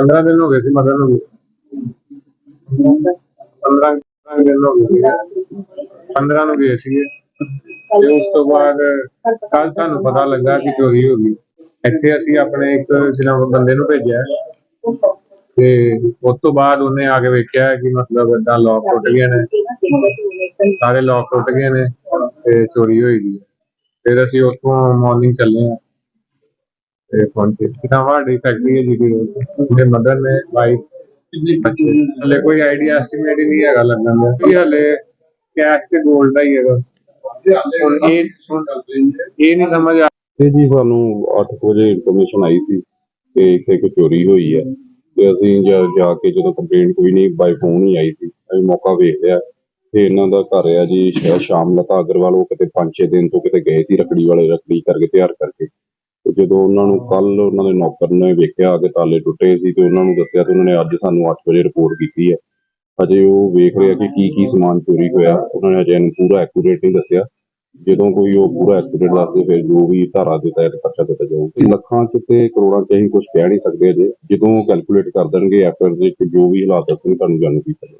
15 ਦਿਨ ਹੋ ਗਏ ਸੀ ਮਦਨ ਨੂੰ 15 ਦਿਨ ਹੋ ਗਏ ਸੀ 15 ਨੂੰ ਗਏ ਸੀਗੇ। ਤੇ ਉਸ ਤੋਂ ਬਾਅਦ ਕੱਲ ਸਾਨੂੰ ਪਤਾ ਲੱਗਾ ਕਿ ਚੋਰੀ ਹੋ ਗਈ। ਇੱਥੇ ਅਸੀਂ ਆਪਣੇ ਇੱਕ ਜਿਹੜਾ ਬੰਦੇ ਨੂੰ ਭੇਜਿਆ। ਤੇ ਉਸ ਤੋਂ ਬਾਅਦ ਉਹਨੇ ਆ ਕੇ ਵੇਖਿਆ ਕਿ ਮਤਲਬ ਏਦਾਂ ਲੋਕ ਟੁੱਟ ਗਏ ਨੇ। ਸਾਰੇ ਲੋਕ ਟੁੱਟ ਗਏ ਨੇ ਤੇ ਚੋਰੀ ਹੋਈ ਗਈ। ਫਿਰ ਅਸੀਂ ਉੱਥੋਂ ਮਾਰਨਿੰਗ ਚੱਲੇ ਆ। ਤੇ ਪਹੁੰਚੇ ਕਿਤਾ ਵਾੜੀ ਫੈਕਟਰੀ ਹੈ ਜੀ ਮੇਰੇ ਮਦਰ ਨੇ ਵਾਈਫ ਹਲੇ ਕੋਈ ਆਈਡੀਆ ਐਸਟੀਮੇਟ ਹੀ ਨਹੀਂ ਹੈਗਾ ਲੱਗਣ ਦਾ। ਕਿ ਹਲੇ ਕੈਸ਼ ਤੇ 골ਡ ਦਾ ਹੀ ਹੈਗਾ। ਹੁਣ ਇਹ ਇਹ ਨਹੀਂ ਸਮਝ ਆ ਤੇ ਜੀ ਸਾਨੂੰ 8 ਵਜੇ ਇਨਫੋਰਮੇਸ਼ਨ ਆਈ ਸੀ ਕਿ ਇੱਥੇ ਇੱਕ ਚੋਰੀ ਹੋਈ ਹੈ। ਤੇ ਅਸੀਂ ਜਾ ਜਾ ਕੇ ਜਦੋਂ ਕੰਪਲੇਂਟ ਕੋਈ ਨਹੀਂ ਬਾਈ ਫੋਨ ਹੀ ਆਈ ਸੀ। ਅਸੀਂ ਮੌਕਾ ਵੇਖ ਲਿਆ ਤੇ ਇਹਨਾਂ ਦਾ ਘਰ ਆ ਜੀ ਸ਼ਾ- ਸ਼ਾਮਲਤਾ ਅਗਰਵਾਲ। ਉਹ ਕਿਤੇ 5-6 ਦਿਨ ਤੋਂ ਕਿਤੇ ਗਏ ਸੀ ਰਖੜੀ ਵਾਲੇ ਰਖੜੀ ਕਰਕੇ ਤਿਆਰ ਕਰਕੇ। ਜਦੋਂ ਉਹਨਾਂ ਨੂੰ ਕੱਲ ਉਹਨਾਂ ਦੇ ਨੌਕਰ ਨੇ ਵੇਖਿਆ ਕਿ ਤਾਲੇ ਟੁੱਟੇ ਸੀ ਤੇ ਉਹਨਾਂ ਨੂੰ ਦੱਸਿਆ ਤੇ ਉਹਨਾਂ ਨੇ ਅੱਜ ਸਾਨੂੰ 8 ਵਜੇ ਰਿਪੋਰਟ ਕੀਤੀ ਹੈ। ਅਜੇ ਉਹ ਵੇਖ ਰਿਹਾ ਕਿ ਕੀ ਕੀ ਸਮਾਨ ਚੋਰੀ ਹੋਇਆ। ਉਹਨਾਂ ਨੇ ਅਜੇ ਇਹਨੂੰ ਪੂਰਾ ਐਕੂਰੇਟ ਨਹੀਂ ਦੱਸਿਆ। ਜਦੋਂ ਕੋਈ ਉਹ ਪੂਰਾ ਐਕੂਰੇਟ ਦੱਸੇ ਫਿਰ ਜੋ ਵੀ ਧਾਰਾ ਦੇ ਤਹਿਤ ਪਰਚਾ ਦਿੱਤਾ ਜਾਊਗਾ। ਲੱਖਾਂ ਚ ਤੇ ਕਰੋੜਾਂ ਚ ਅਸੀਂ ਕੁਝ ਕਹਿ ਨਹੀਂ ਸਕਦੇ ਅਜੇ। ਜਦੋਂ ਕੈਲਕੂਲੇਟ ਕਰ ਦੇਣਗੇ ਐਫਰ ਦੇ ਜੋ ਵੀ ਹਾਲਾਤ ਦੱਸਣ ਤੁਹਾਨੂੰ ਜਾਣੂ ਕੀਤਾ ਜਾਊਗਾ।